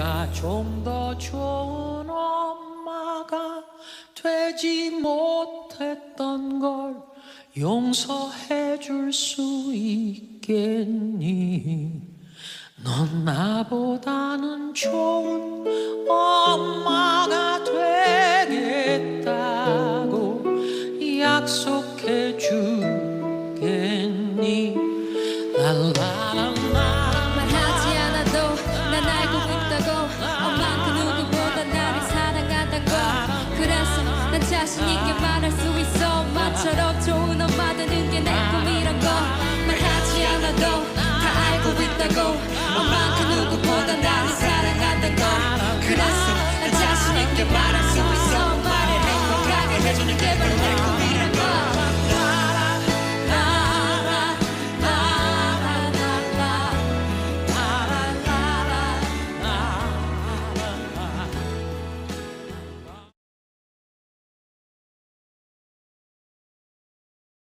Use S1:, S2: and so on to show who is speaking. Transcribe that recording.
S1: 내가 좀 더 좋은 엄마가 되지 못했던 걸 용서해 줄 수 있겠니? 넌 나보다는 좋은 엄마가 되겠다고 약속해 주겠니? 라라라
S2: 자신 있게 말할 수 있어. 엄마처럼 좋은 엄마 되는 게 내 꿈이란 거 말하지 않아도 다 알고 있다고. 엄마 그 누구보다 나